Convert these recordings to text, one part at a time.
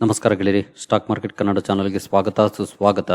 ನಮಸ್ಕಾರ ಗೆಳೆಯರಿ, stock market Kannada ಚಾನಲ್ಗೆ ಸ್ವಾಗತ, ಸುಸ್ವಾಗತ.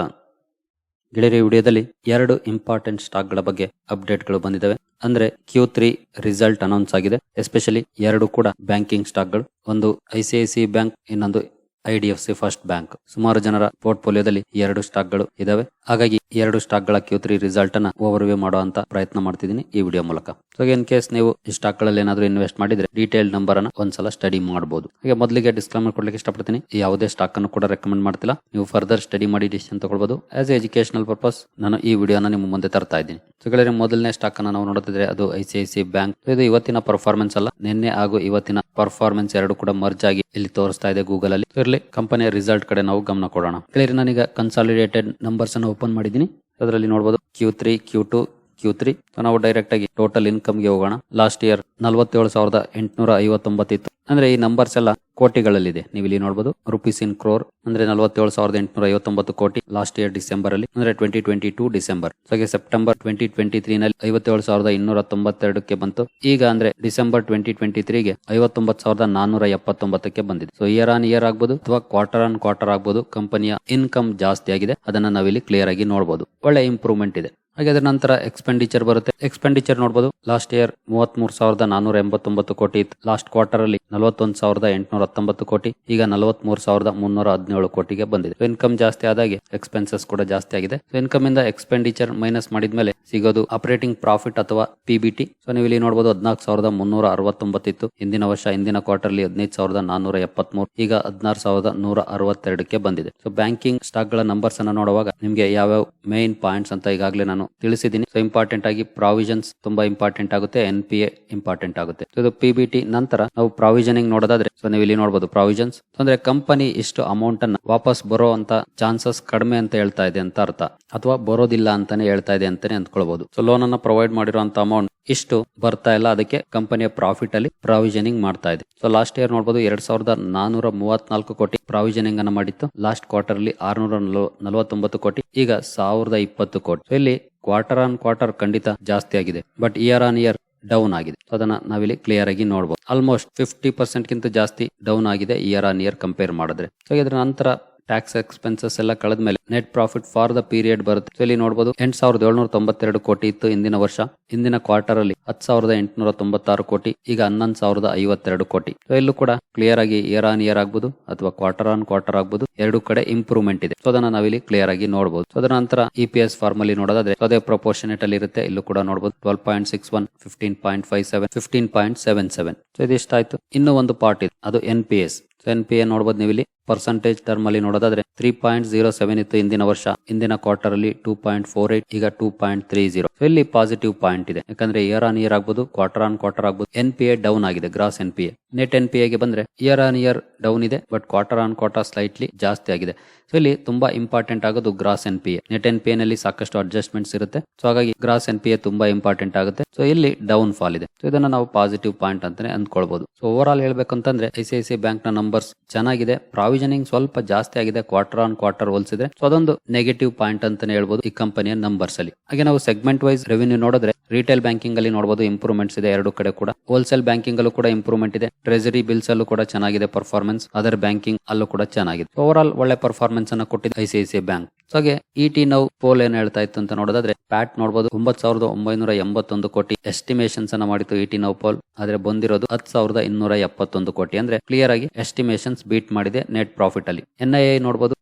ಗೆಳೆಯರಿ ವಿಡಿಯೋದಲ್ಲಿ ಎರಡು ಇಂಪಾರ್ಟೆಂಟ್ ಸ್ಟಾಕ್ಗಳ ಬಗ್ಗೆ ಅಪ್ಡೇಟ್ಗಳು ಬಂದಿದ್ದಾವೆ. ಅಂದ್ರೆ ಕ್ಯೂ ತ್ರೀ ರಿಸಲ್ಟ್ ಅನೌನ್ಸ್ ಆಗಿದೆ. ಎಸ್ಪೆಷಲಿ ಎರಡು ಕೂಡ ಬ್ಯಾಂಕಿಂಗ್ ಸ್ಟಾಕ್ಗಳು ಒಂದು I C I C bank ಇನ್ನೊಂದು I D F C first bank ಸುಮಾರು ಜನರ ಪೋರ್ಟ್ಫೋಲಿಯೋದಲ್ಲಿ ಎರಡು ಸ್ಟಾಕ್ಗಳು ಇದಾವೆ. ಹಾಗಾಗಿ ಎರಡು ಸ್ಟಾಕ್ಗಳ ಕ್ಯೂ ತ್ರೀ ರಿಸಲ್ಟ್ ಅನ್ನ ಓವರ್ ವ್ಯೂ ಮಾಡುವಂತ ಪ್ರಯತ್ನ ಮಾಡ್ತಿದ್ದೀನಿ ಈ ವಿಡಿಯೋ ಮೂಲಕ. ಸೊ ಇನ್ ಕೇಸ್ ನೀವು ಈ ಸ್ಟಾಕ್ಗಳಲ್ಲಿ ಏನಾದರೂ ಇನ್ವೆಸ್ಟ್ ಮಾಡಿದ್ರೆ ಡೀಟೇಲ್ ನಂಬರ್ ಅನ್ನ ಒಂದ್ಸಲ ಸ್ಟಡಿ ಮಾಡಬಹುದು ಹಾಗೆ ಮೊದಲಿಗೆ ಡಿಸ್ಕ್ಲೈಮರ್ ಕೊಡ್ಲಿಕ್ಕೆ ಇಷ್ಟಪಡ್ತೀನಿ. ಯಾವುದೇ ಸ್ಟಾಕ್ ಅನ್ನು ಕೂಡ ರೆಕಮೆಂಡ್ ಮಾಡ್ತಿಲ್ಲ. ನೀವು ಫರ್ದರ್ ಸ್ಟಡಿ ಮಾಡಿ ಡಿಸಿಷನ್ ತಗೊಳ್ಬಹುದು ಆಸ್ ಎಜುಕೇಶನಲ್ ಪರ್ಪಸ್ ನಾನು ಈ ವಿಡಿಯೋನ ನಿಮ್ಮ ಮುಂದೆ ತರ್ತಾ ಇದ್ದೀನಿ. ಸೊ ಗೆಳೆಯರೆ, ಮೊದಲನೇ ಸ್ಟಾಕ್ ಅನ್ನ ನಾವು ನೋಡುತ್ತಿದ್ರೆ ಅದು I C I C bank ಇದು ಇವತ್ತಿನ ಪರ್ಫಾರ್ಮೆನ್ಸ್ ಅಲ್ಲ. ನಿನ್ನೆ ಹಾಗೂ ಇವತ್ತಿನ ಪರ್ಫಾರ್ಮೆನ್ಸ್ ಎರಡು ಕೂಡ ಮರ್ಜ್ ಆಗಿ ಇಲ್ಲಿ ತೋರಿಸ್ತಾ ಇದೆ ಗೂಗಲ್ ಅಲ್ಲಿ. ಇರ್ಲಿ ಕಂಪನಿಯ ರಿಸಲ್ಟ್ ಕಡೆ ನಾವು ಗಮನ ಕೊಡೋಣ. ಕ್ಲಿಯರ್ ನಾನೀಗ ಕನ್ಸಾಲಿಡೇಟೆಡ್ ನಂಬರ್ಸ್ ಅನ್ನು ಓಪನ್ ಮಾಡಿದ್ದೀನಿ. ಅದರಲ್ಲಿ ನೋಡಬಹುದು Q three Q two Q three ನಾವು ಡೈರೆಕ್ಟ್ ಆಗಿ ಟೋಟಲ್ ಇನ್ಕಮ್ಗೆ ಹೋಗೋಣ. ಲಾಸ್ಟ್ ಇಯರ್ ನಲವತ್ತೇಳು ಸಾವಿರದ ಎಂಟುನೂರ ಐವತ್ತೊಂಬತ್ತಿತ್ತು. ಅಂದ್ರೆ ಈ ನಂಬರ್ಸ್ ಎಲ್ಲ ಕೋಟಿಗಳಲ್ಲಿದೆ. ನೀವು ಇಲ್ಲಿ ನೋಡಬಹುದು ರುಪೀಸ್ ಇನ್ ಕ್ರೋರ್ ಅಂದ್ರೆ ನಲವತ್ತೇಳು ಸಾವಿರದ ಎಂಟುನೂರ ಐವತ್ತೊಂಬತ್ತು ಕೋಟಿ ಲಾಸ್ಟ್ ಇಯರ್ ಡಿಸೆಂಬರ್ ಅಲ್ಲಿ, ಅಂದ್ರೆ ಟ್ವೆಂಟಿ ಟ್ವೆಂಟಿ ಟೂ ಡಿಸೆಂಬರ್ ಹಾಗೆ ಸೆಪ್ಟೆಂಬರ್ ಟ್ವೆಂಟಿ ಟ್ವೆಂಟಿ ತ್ರೀ ನಲ್ಲಿ ಐವತ್ತೇಳು ಸಾವಿರದ ಇನ್ನೂರ ತೊಂಬತ್ತೆರಡಕ್ಕೆ ಬಂತು. ಈಗ ಅಂದ್ರೆ ಡಿಸೆಂಬರ್ ಟ್ವೆಂಟಿ ಟ್ವೆಂಟಿ ತ್ರೀಗೆ ಐವತ್ತೊಂಬತ್ತು ಸಾವಿರದ ನಾನೂರ ಎಪ್ಪತ್ತೊಂಬತ್ತಕ್ಕೆ ಬಂದಿದೆ. ಸೊ ಇಯರ್ ಆನ್ ಇಯರ್ ಆಗಬಹುದು ಅಥವಾ ಕ್ವಾರ್ಟರ್ ಆನ್ ಕ್ವಾರ್ಟರ್ ಆಗಬಹುದು ಕಂಪನಿಯ ಇನ್ಕಮ್ ಜಾಸ್ತಿ ಆಗಿದೆ. ಅದನ್ನ ನಾವಿಲ್ಲಿ ಕ್ಲಿಯರ್ ಆಗಿ ನೋಡಬಹುದು ಒಳ್ಳೆ ಇಂಪ್ರೂವ್ಮೆಂಟ್ ಇದೆ. ಹಾಗೆ ಅದರ ನಂತರ ಎಕ್ಸ್ಪೆಂಡಿಚರ್ ಬರುತ್ತೆ. ಎಕ್ಸ್ಪೆಂಡಿಚರ್ ನೋಡಬಹುದು ಲಾಸ್ಟ್ ಇಯರ್ ಮೂವತ್ತ್ ಮೂರು ಸಾವಿರದ ನಾನೂರ ಎಂಬತ್ತೊಂಬತ್ತು ಕೋಟಿ ಇತ್ತು. ಲಾಸ್ಟ್ ಕ್ವಾರ್ಟರ್ ಅಲ್ಲಿ ನಲವತ್ತೊಂದು ಸಾವಿರದ ಎಂಟುನೂರ ಹತ್ತೊಂಬತ್ತು ಕೋಟಿ. ಈಗ ನಲವತ್ತ್ ಮೂರು ಸಾವಿರದ ಮುನ್ನೂರ ಹದಿನೇಳು ಕೋಟಿಗೆ ಬಂದಿದೆ. ಇನ್ಕಮ್ ಜಾಸ್ತಿ ಆದಾಗೆ ಎಕ್ಸ್ಪೆನ್ಸಸ್ ಕೂಡ ಜಾಸ್ತಿ ಆಗಿದೆ. ಇನ್ಕಮ್ ಇಂದ ಎಕ್ಸ್ಪೆಂಡಿಚರ್ ಮೈನಸ್ ಮಾಡಿದ್ಮೇಲೆ ಸಿಗೋದು ಆಪರೇಟಿಂಗ್ ಪ್ರಾಫಿಟ್ ಅಥವಾ ಪಿಬಿಟಿ ಸೊ ನೀವು ಇಲ್ಲಿ ನೋಡಬಹುದು ಹದಿನಾಲ್ಕು ಸಾವಿರದ ಮುನ್ನೂರ ಅರವತ್ತೊಂಬತ್ತಿತ್ತು ಹಿಂದಿನ ವರ್ಷ, ಹಿಂದಿನ ಕ್ವಾರ್ಟರ್ ಅಲ್ಲಿ ಹದಿನೈದು ಸಾವಿರದ ನಾನೂರ ಎಪ್ಪತ್ಮೂರು. ಈಗ ಹದಿನಾರು ಸಾವಿರದ ನೂರ ಅರವತ್ತೆರಡಕ್ಕೆ ಬಂದಿದೆ. ಸೊ ಬ್ಯಾಂಕಿಂಗ್ ಸ್ಟಾಕ್ಗಳ ನಂಬರ್ಸ್ ಅನ್ನ ನೋಡುವಾಗ ನಿಮಗೆ ಯಾವ್ಯಾವ ಮೇನ್ ಪಾಯಿಂಟ್ಸ್ ಅಂತ ಈಗಾಗಲೇ ನಾನು ತಿಳಿಸಿದ್ದೀನಿ. ಸೊ ಇಂಪಾರ್ಟೆಂಟ್ ಆಗಿ ಪ್ರಾವಿಷನ್ಸ್ ತುಂಬಾ ಇಂಪಾರ್ಟೆಂಟ್ ಆಗುತ್ತೆ. ಎನ್ ಪಿ ಎ ಇಂಪಾರ್ಟೆಂಟ್ ಆಗುತ್ತೆ. ಇದು ಪಿ ಬಿ ಟಿ ನಂತರ ನಾವು ಪ್ರಾವಿಷನಿಂಗ್ ನೋಡೋದಾದ್ರೆ ಸೊ ನೀವು ಇಲ್ಲಿ ನೋಡಬಹುದು ಪ್ರಾವಿಷನ್ಸ್ ಅಂದ್ರೆ ಕಂಪನಿ ಇಷ್ಟು ಅಮೌಂಟ್ ಅನ್ನ ವಾಪಸ್ ಬರೋ ಅಂತ ಚಾನ್ಸಸ್ ಕಡಿಮೆ ಅಂತ ಹೇಳ್ತಾ ಇದೆ ಅಂತ ಅರ್ಥ. ಅಥವಾ ಬರೋದಿಲ್ಲ ಅಂತಾನೆ ಹೇಳ್ತಾ ಇದೆ ಅಂತಾನೆ ಅಂದ್ಕೊಳ್ಬಹುದು ಸೊ ಲೋನ್ ಅನ್ನ ಪ್ರೊವೈಡ್ ಮಾಡಿರುವಂತ ಅಮೌಂಟ್ ಇಷ್ಟು ಬರ್ತಾ ಇಲ್ಲ. ಅದಕ್ಕೆ ಕಂಪನಿಯ ಪ್ರಾಫಿಟ್ ಅಲ್ಲಿ ಪ್ರಾವಿಷನಿಂಗ್ ಮಾಡ್ತಾ ಇದೆ. ಸೊ ಲಾಸ್ಟ್ ಇಯರ್ ನೋಡಬಹುದು ಎರಡ್ ಸಾವಿರದ ನಾನೂರ ಮೂವತ್ನಾಲ್ಕು ಕೋಟಿ ಪ್ರಾವಿಷನಿಂಗ್ ಅನ್ನ ಮಾಡಿತ್ತು. ಲಾಸ್ಟ್ ಕ್ವಾರ್ಟರ್ ಅಲ್ಲಿ ಆರ್ನೂರ ನಲವತ್ತೊಂಬತ್ತು ಕೋಟಿ, ಈಗ ಸಾವಿರದ ಇಪ್ಪತ್ತು ಕೋಟಿ. ಇಲ್ಲಿ ಕ್ವಾರ್ಟರ್ ಆನ್ ಕ್ವಾರ್ಟರ್ ಖಂಡಿತ ಜಾಸ್ತಿ ಆಗಿದೆ. But year on year down ಆಗಿದೆ. ಅದನ್ನ ನಾವಿಲ್ಲಿ ಕ್ಲಿಯರ್ ಆಗಿ ನೋಡಬಹುದು ಆಲ್ಮೋಸ್ಟ್ ಫಿಫ್ಟಿ ಪರ್ಸೆಂಟ್ ಗಿಂತ ಜಾಸ್ತಿ ಡೌನ್ ಆಗಿದೆ ಇಯರ್ ಆನ್ ಇಯರ್ ಕಂಪೇರ್ ಮಾಡಿದ್ರೆ. ಸೊ ಇದರ ನಂತರ ಟ್ಯಾಕ್ಸ್ ಎಕ್ಸ್ಪೆನ್ಸಸ್ ಎಲ್ಲ ಕಳೆದ ಮೇಲೆ net profit for the period ಬರುತ್ತೆ ಇಲ್ಲಿ ನೋಡಬಹುದು ಎಂಟ್ ಸಾವಿರದ ಏಳ್ನೂರ ತೊಂಬತ್ತೆರಡು ಕೋಟಿ ಇತ್ತು ಇಂದಿನ ವರ್ಷ. ಇಂದಿನ ಕ್ವಾರ್ಟರ್ ಅಲ್ಲಿ ಹತ್ತು ಸಾವಿರದ ಎಂಟುನೂರ ತೊಂಬತ್ತಾರು ಕೋಟಿ, ಈಗ ಹನ್ನೊಂದು ಸಾವಿರದ ಐವತ್ತೆರಡು ಕೋಟಿ. ಇಲ್ಲೂ ಕೂಡ ಕ್ಲಿಯರ್ ಆಗಿ ಇಯರ್ ಆನ್ ಇಯರ್ ಆಗಬಹುದು ಅಥವಾ ಕ್ವಾರ್ಟರ್ ಆನ್ ಕ್ವಾರ್ಟರ್ ಆಗಬಹುದು ಎರಡು ಕಡೆ ಇಂಪ್ರೂವ್ಮೆಂಟ್ ಇದೆ. ಸೊ ಅದನ್ನ ನಾವಿಲ್ಲಿ ಕ್ಲಿಯರ್ ಆಗಿ ನೋಡಬಹುದು ಸೊ ಅದರ ನಂತರ ಇ ಪಿ ಎಸ್ ಫಾರ್ಮ್ ಅಲ್ಲಿ ನೋಡೋದಾದ್ರೆ ಅದೇ ಪ್ರೊಪೋರ್ಷನೇಟ್ ಅಲ್ಲಿ ಇರುತ್ತೆ. ಇಲ್ಲೂ ಕೂಡ ನೋಡಬಹುದು twelve point six one fifteen point five seven fifteen point seven seven so ಇದಿಷ್ಟಾಯ್ತು ಇನ್ನೂ ಒಂದು ಪಾರ್ಟ್ ಇದೆ. ಅದು N P S N P A ನೋಡಬಹುದು ನೀವು ಇಲ್ಲಿ ಪರ್ಸೆಂಟೇಜ್ ಟರ್ಮ್ ಅಲ್ಲಿ ನೋಡೋದಾದ್ರೆ ತ್ರೀ ಪಾಯಿಂಟ್ ಜೀರೋ ಸೆವೆನ್ ಇತ್ತು ಇಂದಿನ ವರ್ಷ. ಇಂದಿನ ಕ್ವಾರ್ಟರ್ ಅಲ್ಲಿ ಟೂ ಪಾಯಿಂಟ್ ಫೋರ್ ಏಟ್ ಈಗ ಟೂ ಪಾಯಿಂಟ್ ತ್ರೀ ಜೀರೋ ಇಲ್ಲಿ ಪಾಸಿಟಿವ್ ಪಾಯಿಂಟ್ ಇದೆ. ಯಾಕಂದ್ರೆ ಇಯರ್ ಆನ್ ಇಯರ್ ಆಗ್ಬೋದು ಕ್ವಾರ್ಟರ್ ಆನ್ ಕ್ವಾರ್ಟರ್ ಆಗಬಹುದು ಎನ್ ಪಿ ಎ ಡೌನ್ ಆಗಿದೆ gross N P A net N P ಎಗೆ ಬಂದ್ರೆ ಇಯರ್ ಆನ್ ಇಯರ್ ಡೌನ್ ಇದೆ but quarter on quarter slightly ಜಾಸ್ತಿ ಆಗಿದೆ. ಸೊ ಇಲ್ಲಿ ತುಂಬಾ ಇಂಪಾರ್ಟೆಂಟ್ ಆಗೋದು gross N P A net N P A ನಲ್ಲಿ ಸಾಕಷ್ಟು ಅಡ್ಜಸ್ಟ್ಮೆಂಟ್ಸ್ ಇರುತ್ತೆ. ಸೊ ಹಾಗಾಗಿ ಗ್ರಾಸ್ ಎನ್ ಪಿ ಎ ತುಂಬಾ ಇಂಪಾರ್ಟೆಂಟ್ ಆಗುತ್ತೆ. ಸೊ ಇಲ್ಲಿ ಡೌನ್ ಫಾಲ್ ಇದೆ. ಸೊ ಇದನ್ನ ನಾವು ಪಾಸಿಟಿವ್ ಪಾಯಿಂಟ್ ಅಂತಾನೆ ಅಂದ್ಕೊಳ್ಬಹುದು ಸೊ ಓವರ್ ಆಲ್ ಹೇಳ್ಬೇಕಂತಂದ್ರೆ ಐ ಸಿ ಐ ಸಿ ಬ್ಯಾಂಕ್ನ ನಂಬರ್ಸ್ ಚೆನ್ನಾಗಿದೆ. ಪ್ರಾವಿಷನಿಂಗ್ ಸ್ವಲ್ಪ ಜಾಸ್ತಿ ಆಗಿದೆ ಕ್ವಾರ್ಟರ್ ಆನ್ ಕ್ವಾರ್ಟರ್ ಹೋಲಿಸಿದ್ರೆ. ಸೊ ಅದೊಂದು ನೆಗೆಟಿವ್ ಪಾಯಿಂಟ್ ಅಂತಾನೆ ಹೇಳ್ಬೋದು ಈ ಕಂಪನಿಯ ನಂಬರ್ಸ್ ಅಲ್ಲಿ. ಹಾಗೆ ನಾವು ಸೆಗ್ಮೆಂಟ್ ವೈಸ್ ರೆವಿನ್ಯೂ ನೋಡಿದ್ರೆ ರಿಟೇಲ್ ಬ್ಯಾಂಕಿಂಗ್ ಅಲ್ಲಿ ನೋಡಬಹುದು ಇಂಪ್ರೂವ್ಮೆಂಟ್ಸ್ ಇದೆ ಎರಡು ಕಡೆ ಕೂಡ. ಹೋಲ್ಸೇಲ್ ಬ್ಯಾಂಕಿಂಗ್ ಅಲ್ಲೂ ಕೂಡ ಇಂಪ್ರೂವ್ಮೆಂಟ್ ಇದೆ. ಟ್ರೆಜರಿ ಬಿಲ್ಸ್ ಅಲ್ಲೂ ಕೂಡ ಚೆನ್ನಾಗಿದೆ ಪರ್ಫಾರ್ಮೆನ್ಸ್ ಅದರ್ ಬ್ಯಾಂಕಿಂಗ್ ಅಲ್ಲೂ ಕೂಡ ಚೆನ್ನಾಗಿದೆ. ಓವರ್ ಆಲ್ ಒಳ್ಳೆ ಪರ್ಫಾರ್ಮೆನ್ಸ್ ಅನ್ನ ಕೊಟ್ಟಿದೆ I C I C bank ಹಾಗೆ ಇ ಟಿ ನೌ ಪೋಲ್ ಏನ್ ಹೇಳ್ತಾ ಇತ್ತು ಅಂತ ನೋಡೋದಾದ್ರೆ ಪ್ಯಾಟ್ ನೋಡಬಹುದು ಒಂಬತ್ ಸಾವಿರದ ಒಂಬೈನೂರ ಎಂಬತ್ತೊಂದು ಕೋಟಿ. ಎಸ್ಟಿಮೇಷನ್ಸ್ ಅನ್ನ ಮಾಡಿತ್ತು ಇ ಟಿ ನೌ ಪೋಲ್ ಆದ್ರೆ ಬಂದಿರೋದು ಹತ್ತು ಸಾವಿರದ ಇನ್ನೂರ ಎಪ್ಪತ್ತೊಂದು ಕೋಟಿ. ಅಂದ್ರೆ ಕ್ಲಿಯರ್ ಆಗಿ ಎಸ್ಟಿಮೇಷನ್ಸ್ ಬೀಟ್ ಮಾಡಿದೆ ನೆಟ್ ಪ್ರಾಫಿಟ್ ಅಲ್ಲಿ. ಎನ್ ನೋಡಬಹುದು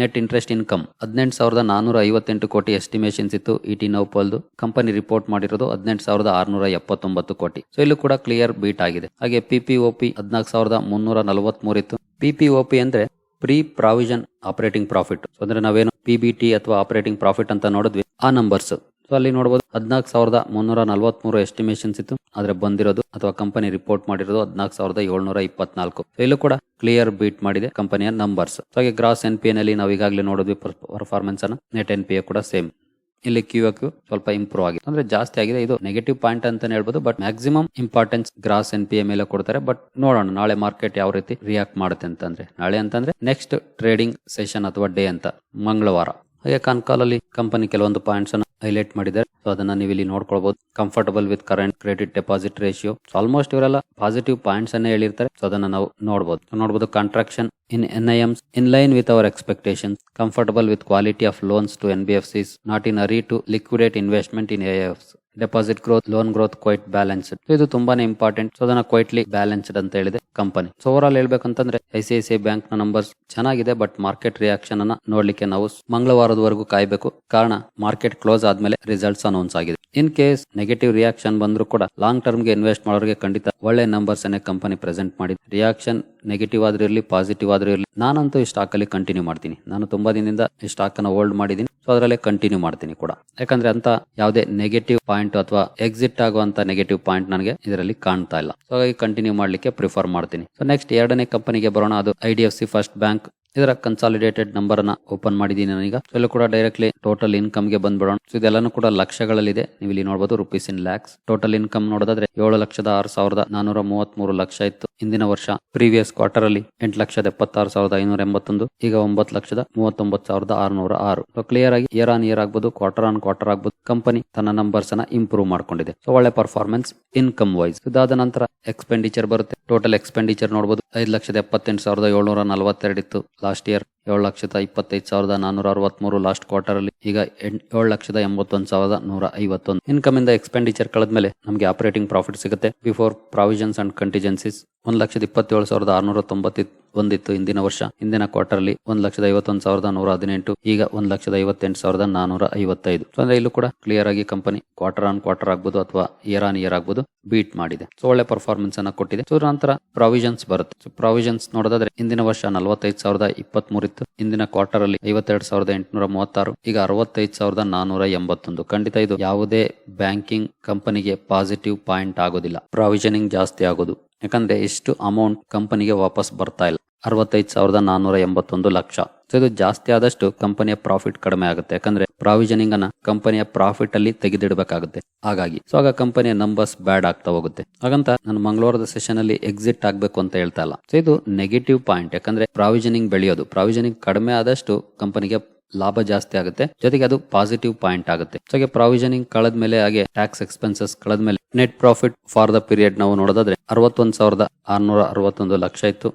ನೆಟ್ ಇಂಟ್ರೆಸ್ಟ್ ಇನ್ಕಮ್ ಹದಿನೆಂಟು ಸಾವಿರದ ನಾನೂರ ಐವತ್ತೆಂಟು ಕೋಟಿ ಎಸ್ಟಿಮೇಷನ್ಸ್ ಇತ್ತು. ಇ ಟಿ ನೌಪಲ್ದು ಕಂಪನಿ ರಿಪೋರ್ಟ್ ಮಾಡಿರೋದು ಹದಿನೆಂಟು ಸಾವಿರದ ಆರ್ನೂರ ಎಪ್ಪತ್ತೊಂಬತ್ತು ಕೋಟಿ. ಸೊ ಇಲ್ಲೂ ಕೂಡ ಕ್ಲಿಯರ್ ಬೀಟ್ ಆಗಿದೆ. ಹಾಗೆ ಪಿ ಪಿ ಒ ಪಿ ಹದಿನಾಲ್ಕು ಸಾವಿರದ ಮುನ್ನೂರ ನಲವತ್ಮೂರು ಇತ್ತು. ಪಿ ಪಿ ಒ ಪಿ ಅಂದ್ರೆ pre provision operating profit so ಅಂದ್ರೆ ನಾವೇನು ಪಿ ಬಿ ಟಿ ಅಥವಾ ಆಪರೇಟಿಂಗ್ ಪ್ರಾಫಿಟ್ ಅಂತ ನೋಡಿದ್ವಿ. ಆ ನಂಬರ್ಸ್ ಸೊ ಅಲ್ಲಿ ನೋಡಬಹುದು ಹದಿನಾಲ್ಕು ಸಾವಿರದ ಮುನ್ನೂರ ನಲವತ್ಮೂರು ಎಸ್ಟಿಮೇಷನ್ಸ್ ಇತ್ತು. ಆದ್ರೆ ಬಂದಿರೋದು ಅಥವಾ ಕಂಪನಿ ರಿಪೋರ್ಟ್ ಮಾಡಿರೋದು ಹದಿನಾಲ್ಕು ಸಾವಿರದ ಏಳ್ನೂರ ಇಪ್ಪತ್ನಾಲ್ಕು. ಇಲ್ಲೂ ಕೂಡ ಕ್ಲಿಯರ್ ಬೀಟ್ ಮಾಡಿದೆ ಕಂಪನಿಯ ನಂಬರ್ಸ್ ಹಾಗೆ ಗ್ರಾಸ್ ಎನ್ ಪಿ ನಲ್ಲಿ ನಾವು ಈಗಾಗಲೇ ನೋಡಿದ್ವಿ ಪರ್ಫಾರ್ಮೆನ್ಸ್ ಅನ್ನ. ನೆಟ್ ಎನ್ ಪಿ ಎ ಕೂಡ ಸೇಮ್ ಇಲ್ಲಿ ಕ್ಯೂ ಕ್ಯೂ ಸ್ವಲ್ಪ ಇಂಪ್ರೂವ್ ಆಗಿದೆ. ಅಂದ್ರೆ ಜಾಸ್ತಿ ಆಗಿದೆ. ಇದು ನೆಗೆಟಿವ್ ಪಾಯಿಂಟ್ ಅಂತಾನೆ ಹೇಳ್ಬೋದು but maximum importance gross N P A ಮೇಲೆ ಕೊಡ್ತಾರೆ. ಬಟ್ ನೋಡೋಣ, ನಾಳೆ ಮಾರ್ಕೆಟ್ ಯಾವ ರೀತಿ ರಿಯಾಕ್ಟ್ ಮಾಡುತ್ತೆ ಅಂತಂದ್ರೆ. ನಾಳೆ ಅಂತಂದ್ರೆ ನೆಕ್ಸ್ಟ್ ಟ್ರೇಡಿಂಗ್ ಸೆಷನ್ ಅಥವಾ ಡೇ ಅಂತ, ಮಂಗಳವಾರ. ಹಾಗೆ ಕಾನ್ಕಾಲಲ್ಲಿ ಕಂಪನಿ ಕೆಲವೊಂದು ಪಾಯಿಂಟ್ಸ್ ಅನ್ನ ಹೈಲೈಟ್ ಮಾಡಿದ್ದಾರೆ. ಸೊ ಅದನ್ನ ನೀವು ಇಲ್ಲಿ ನೋಡ್ಕೊಳ್ಬಹುದು comfortable with current credit deposit ratio almost ಇವರೆಲ್ಲ ಪಾಸಿಟಿವ್ ಪಾಯಿಂಟ್ಸ್ ಅನ್ನೇ ಹೇಳಿರ್ತಾರೆ. ಸೊ ಅದನ್ನ ನಾವು ನೋಡಬಹುದು ನೋಡಬಹುದು contraction in N I Ms in line with our expectation comfortable with quality of loans to N B F Cs not in hurry to liquidate investment in Fs deposit growth loan growth quite balanced ಇದು ತುಂಬಾನೇ important so ಅದನ್ನ quietly balanced ಅಂತ ಹೇಳಿದೆ company so over all ಹೇಳ್ಬೇಕಂತಂದ್ರೆ I C I C ಬ್ಯಾಂಕ್ನ numbers ಚೆನ್ನಾಗಿದೆ but market reaction ಅನ್ನ ನೋಡ್ಲಿಕ್ಕೆ ನಾವು ಮಂಗಳವಾರದವರೆಗೂ ಕಾಯ್ಬೇಕು. ಕಾರಣ ಮಾರ್ಕೆಟ್ ಕ್ಲೋಸ್ ಆದ್ಮೇಲೆ ರಿಸಲ್ಟ್ಸ್ ಅನೌನ್ಸ್ ಆಗಿದೆ. ಇನ್ ಕೇಸ್ ನೆಗೆಟಿವ್ ರಿಯಾಕ್ಷನ್ ಬಂದ್ರು ಕೂಡ ಲಾಂಗ್ ಟರ್ಮ್ಗೆ ಇನ್ವೆಸ್ಟ್ ಮಾಡೋರಿಗೆ ಖಂಡಿತ ಒಳ್ಳೆ ನಂಬರ್ಸ್ ಅನ್ನೇ ಕಂಪನಿ ಪ್ರೆಸೆಂಟ್ ಮಾಡಿದೆ. ರಿಯಾಕ್ಷನ್ ನೆಗೆಟಿವ್ ಆದ್ರೂ ಇರಲಿ ಪಾಸಿಟಿವ್ ಆದ್ರೂ ಇರಲಿ, ನಾನಂತೂ ಈ ಸ್ಟಾಕ್ ಅಲ್ಲಿ ಕಂಟಿನ್ಯೂ ಮಾಡ್ತೀನಿ. ನಾನು ತುಂಬಾ ದಿನದಿಂದ ಈ ಸ್ಟಾಕ್ ಅನ್ನ ಹೋಲ್ಡ್ ಮಾಡಿದ್ದೀನಿ. ಸೊ ಅದರಲ್ಲೇ ಕಂಟಿನ್ಯೂ ಮಾಡ್ತೀನಿ ಕೂಡ. ಯಾಕಂದ್ರೆ ಅಂತ ಯಾವುದೇ ನೆಗೆಟಿವ್ ಪಾಯಿಂಟ್ ಅಥವಾ ಎಕ್ಸಿಟ್ ಆಗುವಂತ ನೆಗೆಟಿವ್ ಪಾಯಿಂಟ್ ನನಗೆ ಇದರಲ್ಲಿ ಕಾಣ್ತಾ ಇಲ್ಲ. ಸೊ ಹಾಗಾಗಿ ಕಂಟಿನ್ಯೂ ಮಾಡ್ಲಿಕ್ಕೆ ಪ್ರಿಫರ್ ಮಾಡ್ತೀನಿ. ಸೊ ನೆಕ್ಸ್ಟ್ ಎರಡನೇ ಕಂಪನಿಗೆ ಬರೋಣ. ಅದು I D F C first bank ಇದರ ಕನ್ಸಾಲಿಡೇಟೆಡ್ ನಂಬರ್ ಅನ್ನ ಓಪನ್ ಮಾಡಿದೀನಿ ನಾನೀಗ. ಇಲ್ಲೂ ಕೂಡ ಡೈರೆಕ್ಟ್ಲಿ ಟೋಟಲ್ ಇನ್ಕಮ್ಗೆ ಬಂದ್ಬಿಡೋಣ. ಸೊ ಇದೆಲ್ಲಾನು ಕೂಡ ಲಕ್ಷಗಳಲ್ಲಿದೆ. ನೀವು ಇಲ್ಲಿ ನೋಡಬಹುದು rupees in lakhs total income ನೋಡೋದಾದ್ರೆ ಏಳು ಲಕ್ಷದ ಆರು ಸಾವಿರದ ನಾನೂರ ಮೂವತ್ಮೂರು ಲಕ್ಷ ಇತ್ತು. ಇಂದಿನ ವರ್ಷ ಪ್ರೀವಿಯಸ್ ಕ್ವಾರ್ಟರ್ ಅಲ್ಲಿ ಎಂಟು ಲಕ್ಷದ ಎಪ್ಪತ್ತಾರು ಸಾವಿರದ ಐನೂರ ಎಂಬತ್ತೊಂದು, ಈಗ ಒಂಬತ್ತು ಲಕ್ಷದ ಮೂವತ್ತೊಂಬತ್ತು ಸಾವಿರದ ಆರುನೂರ ಆರು. ಸೊ ಕ್ಲಿಯರ್ ಆಗಿ ಇಯರ್ ಆನ್ ಇಯರ್ ಆಗ್ಬೋದು ಕ್ವಾರ್ಟರ್ ಆನ್ ಕ್ವಾರ್ಟರ್ ಆಗ್ಬೋದು. ಕಂಪನಿ ತನ್ನ ನಂಬರ್ಸ್ ಅನ್ನ ಇಂಪ್ರೂವ್ ಮಾಡ್ಕೊಂಡಿದೆ. ಸೊ ಒಳ್ಳೆ ಪರ್ಫಾರ್ಮೆನ್ಸ್ ಇನ್ಕಮ್ ವೈಸ್ ಇದಾದ ನಂತರ ಎಕ್ಸ್ಪೆಂಡಿಚರ್ ಬರುತ್ತೆ. ಟೋಟಲ್ ಎಕ್ಸ್ಪೆಂಡಿಚರ್ ನೋಡಬಹುದು ಐದು ಲಕ್ಷದ ಎಪ್ಪತ್ತೆಂಟು ಸಾವಿರದ ಏಳ್ನೂರ ನಲವತ್ತೆರಡು ಇತ್ತು. ಲಾಸ್ಟ್ ಇಯರ್ ಏಳು ಲಕ್ಷದ ಇಪ್ಪತ್ತೈದು ಸಾವಿರದ ನಾನೂರ ಅರವತ್ಮೂರು ಲಾಸ್ಟ್ ಕ್ವಾರ್ಟರ್ ಅಲ್ಲಿ ಈಗ ಏಳು ಲಕ್ಷದ ಎಂಬತ್ತೊಂದು ಸಾವಿರದ ನೂರ ಐವತ್ತೊಂದು. ಇನ್ಕಮ್ ಇಂದ ಎಕ್ಸ್ಪೆಂಡಿಚರ್ ಕಳೆದ ಮೇಲೆ ನಮಗೆ ಆಪರೇಟಿಂಗ್ ಪ್ರಾಫಿಟ್ ಸಿಗುತ್ತೆ. ಬಿಫೋರ್ ಪ್ರಾವಿಷನ್ಸ್ ಅಂಡ್ ಕಂಟಿಜೆನ್ಸೀಸ್ ಒಂದ್ ಲಕ್ಷದ ಇಪ್ಪತ್ತೇಳು ಸಾವಿರದ ಆರುನೂರ ತೊಂಬತ್ತಿ ಒಂದಿತ್ತು ಇಂದಿನ ವರ್ಷ. ಇಂದಿನ ಕ್ವಾರ್ಟರ್ ಅಲ್ಲಿ ಒಂದ್ ಲಕ್ಷದ ಐವತ್ತೊಂದು ಸಾವಿರದ ನೂರ ಹದಿನೆಂಟು, ಈಗ ಒಂದ್ ಲಕ್ಷದ ಐವತ್ತೆಂಟು ಸಾವಿರದ ನಾನೂರ ಐವತ್ತೈದು. ಅಂದ್ರೆ ಇಲ್ಲೂ ಕೂಡ ಕ್ಲಿಯರ್ ಆಗಿ ಕಂಪನಿ ಕ್ವಾರ್ಟರ್ ಆನ್ ಕ್ವಾರ್ಟರ್ ಆಗ್ಬೋದು ಅಥವಾ ಇಯರ್ ಆನ್ ಇಯರ್ ಆಗ್ಬೋದು ಬೀಟ್ ಮಾಡಿದೆ. ಸೊ ಒಳ್ಳೆ ಪರ್ಫಾರ್ಮೆನ್ಸ್ ಅನ್ನ ಕೊಟ್ಟಿದೆ. ಸೊ ನಂತರ ಪ್ರಾವಿಷನ್ಸ್ ಬರುತ್ತೆ. ಸೊ ಪ್ರಾವಿಷನ್ಸ್ ನೋಡೋದಾದ್ರೆ ಇಂದಿನ ವರ್ಷ ನಲವತ್ತೈದು ಸಾವಿರದ ಇಪ್ಪತ್ತ್ ಇತ್ತು. ಇಂದಿನ ಕ್ವಾರ್ಟರ್ ಅಲ್ಲಿ ಐವತ್ತೆರಡು ಸಾವಿರದ ಎಂಟುನೂರ ಮೂವತ್ತಾರು, ಈಗ ಅರವತ್ತೈದು ಸಾವಿರದ ನಾನೂರ ಎಂಬತ್ತೊಂದು. ಖಂಡಿತ ಇದು ಯಾವುದೇ ಬ್ಯಾಂಕಿಂಗ್ ಕಂಪನಿಗೆ ಪಾಸಿಟಿವ್ ಪಾಯಿಂಟ್ ಆಗೋದಿಲ್ಲ. ಪ್ರಾವಿಷನಿಂಗ್ ಜಾಸ್ತಿ ಆಗೋದು. ಯಾಕಂದ್ರೆ ಇಷ್ಟು ಅಮೌಂಟ್ ಕಂಪನಿಗೆ ವಾಪಸ್ ಬರ್ತಾ ಇಲ್ಲ. ಅರವತ್ತೈದು ಸಾವಿರದ ನಾನೂರ ಎಂಬತ್ತೊಂದು ಲಕ್ಷ. ಸೊ ಇದು ಜಾಸ್ತಿ ಆದಷ್ಟು ಕಂಪನಿಯ ಪ್ರಾಫಿಟ್ ಕಡಿಮೆ ಆಗುತ್ತೆ. ಯಾಕಂದ್ರೆ ಪ್ರಾವಿಷನಿಂಗ್ ಅನ್ನ ಕಂಪನಿಯ ಪ್ರಾಫಿಟ್ ಅಲ್ಲಿ ತೆಗೆದಿಡಬೇಕಾಗುತ್ತೆ. ಹಾಗಾಗಿ ಸೊ ಆಗ ಕಂಪನಿಯ ನಂಬರ್ಸ್ ಬ್ಯಾಡ್ ಆಗ್ತಾ ಹೋಗುತ್ತೆ. ಹಾಗಂತ ನಾನು ಮಂಗಳವಾರದ ಸೆಷನ್ ಅಲ್ಲಿ ಎಕ್ಸಿಟ್ ಆಗ್ಬೇಕು ಅಂತ ಹೇಳ್ತಾ ಇಲ್ಲ. ಸೊ ಇದು ನೆಗೆಟಿವ್ ಪಾಯಿಂಟ್ ಯಾಕಂದ್ರೆ ಪ್ರಾವಿಷನಿಂಗ್ ಬೆಳೆಯೋದು. ಪ್ರಾವಿಷನಿಂಗ್ ಕಡಿಮೆ ಆದಷ್ಟು ಕಂಪನಿಗೆ ಲಾಭ ಜಾಸ್ತಿ ಆಗುತ್ತೆ. ಜೊತೆಗೆ ಅದು ಪಾಸಿಟಿವ್ ಪಾಯಿಂಟ್ ಆಗುತ್ತೆ. ಹಾಗೆ ಪ್ರಾವಿಷನಿಂಗ್ ಕಳೆದ್ಮೇಲೆ ಹಾಗೆ tax expenses ಕಳೆದ್ಮೇಲೆ net profit for the period ನಾವು ನೋಡೋದಾದ್ರೆ ಅರವತ್ತೊಂದು ಸಾವಿರದ ಆರ್ನೂರ ಅರವತ್ತೊಂದು ಲಕ್ಷ ಇತ್ತು.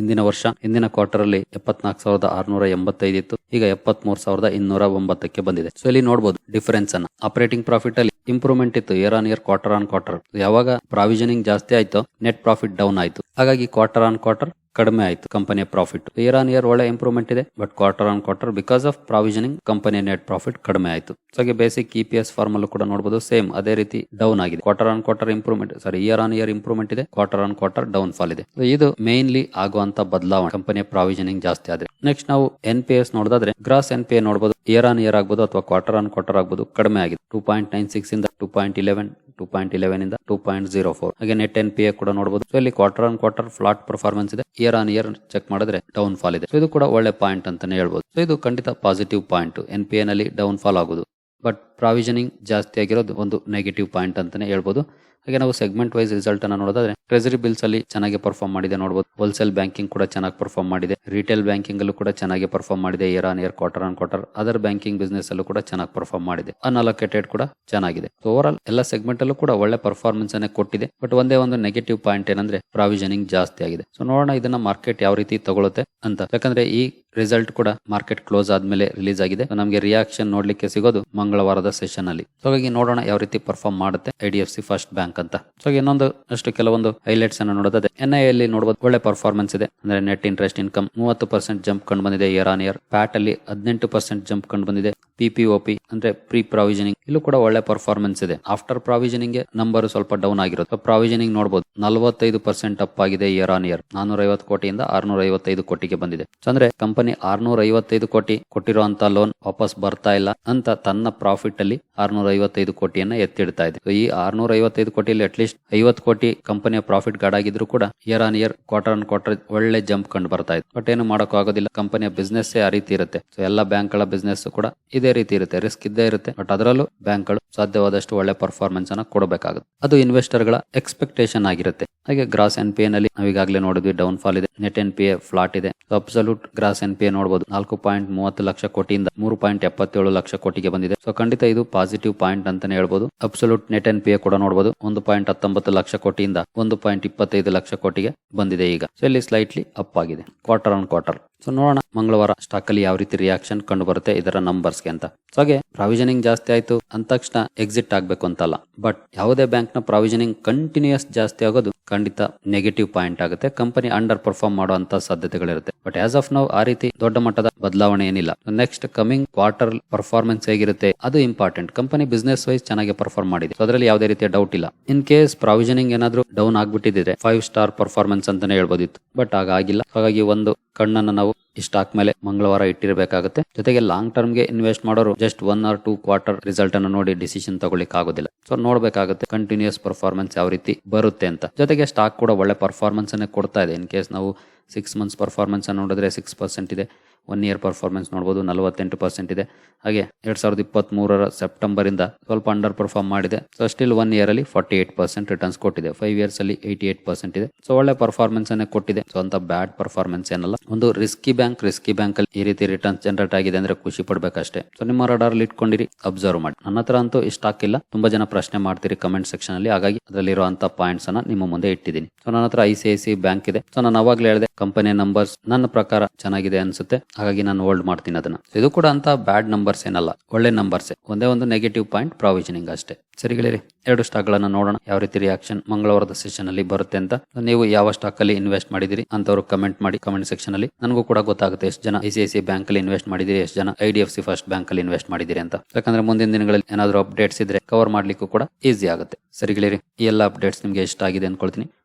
ಇಂದಿನ ವರ್ಷ, ಇಂದಿನ ಕ್ವಾರ್ಟರ್ ಅಲ್ಲಿ ಎಪ್ಪತ್ನಾಲ್ಕು ಸಾವಿರದ ಆರ್ನೂರ ಎಂಬತ್ತೈದು ಇತ್ತು. ಈಗ ಎಪ್ಪತ್ಮೂರು ಸಾವಿರದ ಇನ್ನೂರ ಒಂಬತ್ತಕ್ಕೆ ಬಂದಿದೆ. ಸೊ ಇಲ್ಲಿ ನೋಡಬಹುದು ಡಿಫರೆನ್ಸ್ ಅನ್ನ. ಆಪರೇಟಿಂಗ್ ಪ್ರಾಫಿಟ್ ಅಲ್ಲಿ ಇಂಪ್ರೂವ್ಮೆಂಟ್ ಇತ್ತು year on year quarter on quarter ಯಾವಾಗ ಪ್ರಾವಿಷನಿಂಗ್ ಜಾಸ್ತಿ ಆಯ್ತು ನೆಟ್ ಪ್ರಾಫಿಟ್ ಡೌನ್ ಆಯ್ತು. ಹಾಗಾಗಿ ಕ್ವಾರ್ಟರ್ ಆನ್ ಕ್ವಾರ್ಟರ್ ಕಡಿಮೆ ಆಯಿತು. ಕಂಪನಿಯ ಪ್ರಾಫಿಟ್ ಇಯರ್ ಆನ್ ಇಯರ್ ಒಳ್ಳೆ ಇಂಪ್ರೂವ್ಮೆಂಟ್ ಇದೆ. But quarter on quarter because of provisioning ಕಂಪನಿಯ ನೆಟ್ ಪ್ರಾಫಿಟ್ ಕಡಿಮೆ ಆಯಿತು. So basic E P S form ಕೂಡ ನೋಡಬಹುದು ಸೇಮ್ ಅದೇ ರೀತಿ ಡೌನ್ ಆಗಿದೆ. Quarter on quarter improvement sorry year on year improvement ಇದೆ. Quarter on quarter down fall ಇದೆ ಇದು ಮೇನ್ಲಿ ಆಗುವಂತ ಬದಲಾವಣೆ. ಕಂಪನಿಯ ಪ್ರಾವಿಷನಿಂಗ್ ಜಾಸ್ತಿ ಆದ್ರೆ. ನೆಕ್ಸ್ಟ್ ನಾವು ಎನ್ ಪಿ ಎಸ್ ನೋಡೋದಾದ್ರೆ ಗ್ರಾಸ್ ಎನ್ ಪಿ ಎ ನೋಡಬಹುದು ಇಯರ್ ಆನ್ ಇಯರ್ ಆಗಬಹುದು ಅಥವಾ ಕ್ವಾರ್ಟರ್ ಆನ್ ಕ್ವಾರ್ಟರ್ ಆಗಬಹುದು ಕಡಿಮೆ ಆಗಿದೆ. ಟೂ ಪಾಯಿಂಟ್ ನೈನ್ ಸಿಕ್ಸ್ ಇಂದ two point eleven two point eleven ಇಂದ ಟೂ ಪಾಯಿಂಟ್ ಜೀರೋ ಫೋರ್ ಹಾಗೆ ನೆಟ್ ಎನ್ ಪಿ ಎ ಕೂಡ ನೋಡಬಹುದು ಸೊ ಇಲ್ಲಿ quarter on quarter flat performance ಇದೆ. ಇಯರ್ ಆನ್ ಇಯರ್ ಚೆಕ್ ಮಾಡಿದ್ರೆ ಡೌನ್ ಫಾಲ್ ಇದೆ ಇದು ಕೂಡ ಒಳ್ಳೆ ಪಾಯಿಂಟ್ ಅಂತಾನೆ ಹೇಳ್ಬೋದು. ಸೊ ಇದು ಖಂಡಿತ ಪಾಸಿಟಿವ್ ಪಾಯಿಂಟ್ ಎನ್ ಪಿ ನಲ್ಲಿ ಡೌನ್ ಫಾಲ್ ಆಗೋದು. ಬಟ್ ಪ್ರಾವಿಷನಿಂಗ್ ಜಾಸ್ತಿ ಆಗಿರೋದು ಒಂದು ನೆಗೆಟಿವ್ ಪಾಯಿಂಟ್ ಅಂತಾನೆ ಹೇಳ್ಬೋದು. ಹಾಗೆ ನಾವು ಸೆಗ್ಮೆಂಟ್ ವೈಸ್ ರಿಸಲ್ಟ್ ಅನ್ನ ನೋಡೋದಾದ್ರೆ ಟ್ರೆಸರಿ ಬಿಲ್ಸ್ ಅಲ್ಲಿ ಚೆನ್ನಾಗಿ ಪರ್ಫಾರ್ಮ್ ಮಾಡಿದೆ ನೋಡಬಹುದು ಹೋಲ್ಸೇಲ್ ಬ್ಯಾಂಕಿಂಗ್ ಕೂಡ ಚೆನ್ನಾಗಿ ಪರ್ಫಾರ್ಮ್ ಮಾಡಿದೆ. ರಿಟೇಲ್ ಬ್ಯಾಂಕಿಂಗ್ ಅಲ್ಲೂ ಕೂಡ ಚೆನ್ನಾಗಿ ಪರ್ಫಾರ್ಮ್ ಮಾಡಿದೆ year on year quarter on quarter other banking business ಅಲ್ಲೂ ಕೂಡ ಚೆನ್ನಾಗಿ ಪರ್ಫಾರ್ಮ್ ಮಾಡಿದೆ. ಅನ್ಅಲೋಕೇಟೆಡ್ ಕೂಡ ಚೆನ್ನಾಗಿದೆ. ಓವರ್ ಆಲ್ ಎಲ್ಲ ಸೆಗ್ಮೆಂಟ್ ಅಲ್ಲೂ ಕೂಡ ಒಳ್ಳೆ ಪರ್ಫಾರ್ಮೆನ್ಸ್ ಅನ್ನೇ ಕೊಟ್ಟಿದೆ. ಬಟ್ ಒಂದೇ ಒಂದು ನೆಗೆಟಿವ್ ಪಾಯಿಂಟ್ ಏನಂದ್ರೆ ಪ್ರಾವಿಷನಿಂಗ್ ಜಾಸ್ತಿ ಆಗಿದೆ. ಸೊ ನೋಡೋಣ ಇದನ್ನ ಮಾರ್ಕೆಟ್ ಯಾವ ರೀತಿ ತಗೊಳುತ್ತೆ ಅಂತ. ಯಾಕಂದ್ರೆ ಈ ರಿಸಲ್ಟ್ ಕೂಡ ಮಾರ್ಕೆಟ್ ಕ್ಲೋಸ್ ಆದ್ಮೇಲೆ ರಿಲೀಸ್ ಆಗಿದೆ. ನಮಗೆ ರಿಯಾಕ್ಷನ್ ನೋಡ್ಲಿಕ್ಕೆ ಸಿಗೋದು ಮಂಗಳವಾರದ ಸೆಷನ್ ಅಲ್ಲಿ. ಹಾಗಾಗಿ ನೋಡೋಣ ಯಾವ ರೀತಿ ಪರ್ಫಾರ್ಮ್ ಮಾಡುತ್ತೆ I D F C first bank ಅಂತ. ಸೊ ಇನ್ನೊಂದು, ಅಷ್ಟು ಕೆಲವೊಂದು ಹೈಲೈಟ್ಸ್ ಅನ್ನು ನೋಡೋದಾದ್ರೆ ಎನ್ ಐ ಅಲ್ಲಿ ನೋಡಬಹುದು ಒಳ್ಳೆ ಪರ್ಫಾರ್ಮೆನ್ಸ್ ಇದೆ. ಅಂದ್ರೆ ನೆಟ್ ಇಂಟ್ರೆಸ್ಟ್ ಇನ್ಕಮ್ ಮೂವತ್ತು ಪರ್ಸೆಂಟ್ ಜಂಪ್ ಕಂಡು ಬಂದಿದೆ ಇಯರ್ ಆನ್ ಇಯರ್ ಪ್ಯಾಟ್ ಅಲ್ಲಿ ಹದಿನೆಂಟು ಪರ್ಸೆಂಟ್ ಜಂಪ್ ಕಂಡು ಬಂದಿದೆ. ಪಿಪಿಒಪಿ ಅಂದ್ರೆ ಪ್ರೀ ಪ್ರಾವಿಷನಿಂಗ್ ಇಲ್ಲೂ ಕೂಡ ಒಳ್ಳೆ ಪರ್ಫಾರ್ಮೆನ್ಸ್ ಇದೆ. ಆಫ್ಟರ್ ಪ್ರಾವಿಷನಿಂಗ್ ನಂಬರ್ ಸ್ವಲ್ಪ ಡೌನ್ ಆಗಿರುತ್ತೆ. ಪ್ರಾವಿಷನಿಂಗ್ ನೋಡಬಹುದು ನಲವತ್ತೈದು ಪರ್ಸೆಂಟ್ ಅಪ್ ಆಗಿದೆ ಇಯರ್ ಆನ್ ಇಯರ್ ನಾನೂರ ಐವತ್ತು ಕೋಟಿಯಿಂದ ಆರ್ನೂರ ಐವತ್ತೈದು ಕೋಟಿಗೆ ಬಂದಿದೆ. ಅಂದ್ರೆ ಕಂಪನಿ ಆರ್ನೂರ ಐವತ್ತೈದು ಕೋಟಿ ಕೊಟ್ಟಿರುವಂತ ಲೋನ್ ವಾಪಸ್ ಬರ್ತಾ ಇಲ್ಲ ಅಂತ ತನ್ನ ಪ್ರಾಫಿಟ್ ಅಲ್ಲಿ ಆರ್ನೂರ ಐವತ್ತೈದು ಕೋಟಿಯನ್ನ ಎತ್ತಿಡ್ತಾ ಇದೆ. ಈ ಆರ್ನೂರ ಐವತ್ತೈದು ಕೋಟಿಯಲ್ಲಿ ಅಟ್ಲೀಸ್ಟ್ ಐವತ್ತು ಕೋಟಿ ಕಂಪನಿಯ ಪ್ರಾಫಿಟ್ ಗಾಡ್ ಆಗಿದ್ರು ಕೂಡ year on year quarter on quarter ಒಳ್ಳೆ ಜಂಪ್ ಕಂಡು ಬರ್ತಾ ಇದೆ. ಬಟ್ ಏನು ಮಾಡೋಕ್ಕಾಗೋದಿಲ್ಲ. ಕಂಪನಿಯ ಬಿಸ್ನೆಸ್ ಆ ರೀತಿ ಇರುತ್ತೆ. ಸೊ ಎಲ್ಲ ಬ್ಯಾಂಕ್ಗಳ ಬಿಸ್ನೆಸ್ ಕೂಡ ಇದೇ ರೀತಿ ಇರುತ್ತೆ, ರಿಸ್ಕ್ ಇದ್ದೇ ಇರುತ್ತೆ, ಬಟ್ ಅದರಲ್ಲೂ ಬ್ಯಾಂಕ್ಗಳು ಸಾಧ್ಯವಾದಷ್ಟು ಒಳ್ಳೆ ಪರ್ಫಾರ್ಮೆನ್ಸ್ ಅನ್ನ ಕೊಡಬೇಕಾಗುತ್ತೆ. ಅದು ಇನ್ವೆಸ್ಟರ್ಗಳ ಎಕ್ಸ್ಪೆಕ್ಟೇಷನ್ ಆಗಿರುತ್ತೆ. ಹಾಗೆ ಗ್ರಾಸ್ ಎನ್ ಪಿ ನಲ್ಲಿ ನಾವು ಈಗಾಗಲೇ ನೋಡಿದ್ವಿ ಡೌನ್ ಫಾಲ್ ಇದೆ net N P A flat ಇದೆ. Absolute gross N P A ನೋಡಬಹುದು ನಾಲ್ಕು ಪಾಯಿಂಟ್ ಮೂವತ್ತು ಲಕ್ಷ ಕೋಟಿಯಿಂದ ಮೂರು ಪಾಯಿಂಟ್ ಎಪ್ಪತ್ತೇಳು ಲಕ್ಷ ಕೋಟಿಗೆ ಬಂದಿದೆ. ಸೊ ಖಂಡಿತ ಇದು ಪಾಸಿಟಿವ್ ಪಾಯಿಂಟ್ ಅಂತಾನೆ ಹೇಳ್ಬಹುದು absolute net N P A ಕೂಡ ನೋಡಬಹುದು ಒಂದು ಪಾಯಿಂಟ್ ಹತ್ತೊಂಬತ್ತು ಲಕ್ಷ ಕೋಟಿಯಿಂದ ಒಂದು ಪಾಯಿಂಟ್ ಇಪ್ಪತ್ತೈದು ಲಕ್ಷ ಕೋಟಿಗೆ ಬಂದಿದೆ ಈಗ. ಸೊ ಇಲ್ಲಿ ಸ್ಲೈಟ್ಲಿ ಅಪ್ ಆಗಿದೆ ಕ್ವಾರ್ಟರ್ ಆನ್ ಕ್ವಾರ್ಟರ್ ಸೊ ನೋಡೋಣ ಮಂಗಳವಾರ ಸ್ಟಾಕ್ ಅಲ್ಲಿ ಯಾವ ರೀತಿ ರಿಯಾಕ್ಷನ್ ಕಂಡು ಬರುತ್ತೆ, ಇದರ ನಂಬರ್ಸ್ಗೆ ಅಂತ. ಸೊ ಹಾಗೆ ಪ್ರಾವಿಷನಿಂಗ್ ಜಾಸ್ತಿ ಆಯ್ತು. ಅಂದ ತಕ್ಷಣ ಎಕ್ಸಿಟ್ ಆಗ್ಬೇಕು ಅಂತಲ್ಲ. ಬಟ್ ಯಾವುದೇ ಬ್ಯಾಂಕ್ನ ಪ್ರಾವಿಷನಿಂಗ್ ಕಂಟಿನ್ಯೂಸ್ ಜಾಸ್ತಿ ಆಗೋದು ಖಂಡಿತ ನೆಗೆಟಿವ್ ಪಾಯಿಂಟ್ ಆಗುತ್ತೆ. ಕಂಪನಿ ಅಂಡರ್ ಪರ್ಫಾರ್ಮ್ ಮಾಡುವಂತ ಸಾಧ್ಯತೆಗಳಿರುತ್ತೆ. ಬಟ್ ಆಸ್ ಆಫ್ ನೌ ಆ ರೀತಿ ದೊಡ್ಡ ಮಟ್ಟದ ಬದಲಾವಣೆ ಏನಿಲ್ಲ. ನೆಕ್ಸ್ಟ್ ಕಮಿಂಗ್ ಕ್ವಾರ್ಟರ್ ಪರ್ಫಾರ್ಮೆನ್ಸ್ ಹೇಗಿರುತ್ತೆ? ಅದು ಇಂಪಾರ್ಟೆಂಟ್ ಕಂಪನಿ ಬಿಸ್ನೆಸ್ ವೈಸ್ ಚೆನ್ನಾಗಿ ಪರ್ಫಾರ್ಮ್ ಮಾಡಿದೆ. ಅದರಲ್ಲಿ ಯಾವುದೇ ರೀತಿಯ ಡೌಟ್ ಇಲ್ಲ. ಇನ್ ಕೇಸ್ ಪ್ರಾವಿಷನಿಂಗ್ ಏನಾದ್ರೂ ಡೌನ್ ಆಗ್ಬಿಟ್ಟಿದ್ರೆ ಫೈವ್ ಸ್ಟಾರ್ ಪರ್ಫಾರ್ಮೆನ್ಸ್ ಅಂತಾನೆ ಹೇಳ್ಬೋದಿತ್ತು. ಬಟ್ ಆಗಿಲ್ಲ. ಹಾಗಾಗಿ ಒಂದು ಕಣ್ಣನ್ನ ನಾವು ಈ ಸ್ಟಾಕ್ ಮೇಲೆ ಮಂಗಳವಾರ ಇಟ್ಟಿರಬೇಕಾಗುತ್ತೆ. ಜೊತೆಗೆ ಲಾಂಗ್ ಟರ್ಮ್ಗೆ ಇನ್ವೆಸ್ಟ್ ಮಾಡೋರು just one or two quarter result ಅನ್ನು ನೋಡಿ ಡಿಸಿಷನ್ ತಗೊಳ್ಳಿಕ್ ಆಗೋದಿಲ್ಲ ಸೊ ನೋಡ್ಬೇಕಾಗುತ್ತೆ ಕಂಟಿನ್ಯೂಸ್ ಪರ್ಫಾರ್ಮೆನ್ಸ್ ಯಾವ ರೀತಿ ಬರುತ್ತೆ ಅಂತ. ಜೊತೆಗೆ ಸ್ಟಾಕ್ ಕೂಡ ಒಳ್ಳೆ ಪರ್ಫಾರ್ಮೆನ್ಸ್ ಅನ್ನೇ ಕೊಡ್ತಾ ಇದೆ. ಇನ್ ಕೇಸ್ ನಾವು ಸಿಕ್ಸ್ ಮಂತ್ಸ್ ಪರ್ಫಾರ್ಮೆನ್ಸ್ ನೋಡಿದ್ರೆ ಸಿಕ್ಸ್ ಪರ್ಸೆಂಟ್ ಇದೆ. ಒನ್ ಇಯರ್ ಪರ್ಫಾರ್ಮೆನ್ಸ್ ನೋಡಬಹುದು ನಲವತ್ತೆಂಟು ಪರ್ಸೆಂಟ್ ಇದೆ. ಹಾಗೆ ಎರಡ್ ಸಾವಿರದ ಇಪ್ಪತ್ತ್ ಮೂರರ ಸೆಪ್ಟೆಂಬರ್ ಇಂದ ಸ್ವಲ್ಪ ಅಂಡರ್ ಪರ್ಫಾರ್ಮ್ ಮಾಡಿದೆ. ಸೊ ಸ್ಟಿಲ್ ಒನ್ ಇಯರ್ ಅಲ್ಲಿ ಫಾರ್ಟಿ ಏಟ್ ಪರ್ಸೆಂಟ್ ರಿಟರ್ನ್ಸ್ ಕೊಟ್ಟಿದೆ. ಫೈವ್ ಇಯರ್ಸ್ ಅಲ್ಲಿ ಏಯ್ಟಿ ಏಟ್ ಪರ್ಸೆಂಟ್ ಇದೆ. ಸೊ ಒಳ್ಳೆ ಪರ್ಫಾರ್ಮೆನ್ಸ್ ಅನ್ನೇ ಕೊಟ್ಟಿದೆ. ಸೊ ಅಂತ ಬ್ಯಾಡ್ ಪರ್ಫಾರ್ಮೆನ್ಸ್ ಏನಲ್ಲ. ಒಂದು ರಿಸ್ಕಿ ಬ್ಯಾಂಕ್ ರಿಸ್ಕಿ ಬ್ಯಾಂಕ್ ಅಲ್ಲಿ ಈ ರೀತಿ ರಿಟರ್ನ್ಸ್ ಜನರೇಟ್ ಆಗಿದೆ ಅಂದ್ರೆ ಖುಷಿ ಪಡ್ಬೇಕಷ್ಟೇ. ಸೊ ನಿಮ್ಮ ರಡಾರ್ ಇಟ್ಕೊಂಡಿರಿ ಅಬ್ಸರ್ವ್ ಮಾಡಿ. ನನ್ನ ಹತ್ರ ಅಂತೂ ಸ್ಟಾಕ್ ಇಲ್ಲ ತುಂಬಾ ಜನ ಪ್ರಶ್ನೆ ಮಾಡ್ತೀರಿ ಕಮೆಂಟ್ ಸೆಕ್ಷನ್ ಅಲ್ಲಿ. ಹಾಗಾಗಿ ಅದರಲ್ಲಿರುವಂತ ಪಾಯಿಂಟ್ಸ್ ಅನ್ನ ನಿಮ್ಮ ಮುಂದೆ ಇಟ್ಟಿದ್ದೀನಿ. ಸೊ ನನ್ನ ಹತ್ರ I C I C bank ಇದೆ. ಸೊ ನಾನು ಅವಾಗ್ಲೇ ಹೇಳಿದೆ ಕಂಪನಿಯ ನಂಬರ್ಸ್ ನನ್ನ ಪ್ರಕಾರ ಚೆನ್ನಾಗಿದೆ ಅನ್ಸುತ್ತೆ. ಹಾಗಾಗಿ ನಾನು ಹೋಲ್ಡ್ ಮಾಡ್ತೀನಿ ಅದನ್ನ. ಇದು ಕೂಡ ಅಂತ ಬ್ಯಾಡ್ ನಂಬರ್ಸ್ ಏನಲ್ಲ, ಒಳ್ಳೆ ನಂಬರ್ಸ್ ಒಂದೇ ಒಂದು ನೆಗೆಟಿವ್ ಪಾಯಿಂಟ್ ಪ್ರಾವಿಷನಿಂಗ್ ಅಷ್ಟೇ. ಸರಿ ಗೆಳೆಯರಿ, ಎರಡು ಸ್ಟಾಕ್ ಗಳನ್ನ ನೋಡೋಣ. ಯಾವ ರೀತಿ ರಿಯಾಕ್ಷನ್ ಮಂಗಳವಾರದ ಸೆಷನ್ ಅಲ್ಲಿ ಬರುತ್ತೆ ಅಂತ. ನೀವು ಯಾವ ಸ್ಟಾಕ್ ಅಲ್ಲಿ ಇನ್ವೆಸ್ಟ್ ಮಾಡಿದಿರಿ ಅಂತವ್ರು ಕಮೆಂಟ್ ಮಾಡಿ ಕಮೆಂಟ್ ಸೆಕ್ಷನ್ ಅಲ್ಲಿ. ನನಗೂ ಕೂಡ ಗೊತ್ತಾಗುತ್ತೆ ಎಷ್ಟು ಜನ ಐ ಸಿ ಬ್ಯಾಂಕ್ ಅಲ್ಲಿ ಇನ್ವೆಸ್ಟ್ ಮಾಡಿದಿರಿ ಎಷ್ಟು ಜನ I D F C first bank ಅಲ್ಲಿ ಇನ್ವೆಸ್ಟ್ ಮಾಡಿದಿರಿ ಅಂತ. ಯಾಕಂದ್ರೆ ಮುಂದಿನ ದಿನಗಳಲ್ಲಿ ಏನಾದರೂ ಅಪ್ಡೇಟ್ಸ್ ಇದ್ರೆ ಕವರ್ ಮಾಡ್ಲಿಕ್ಕೂ ಕೂಡ ಈಸಿ ಆಗುತ್ತೆ. ಸರಿ ಗೆಳೆಯರಿ, ಈ ಎಲ್ಲ ಅಪ್ಡೇಟ್ಸ್ ನಿಮ್ಗೆ ಇಷ್ಟ ಆಗಿದೆ ಅನ್ಕೊಳ್ತೀನಿ.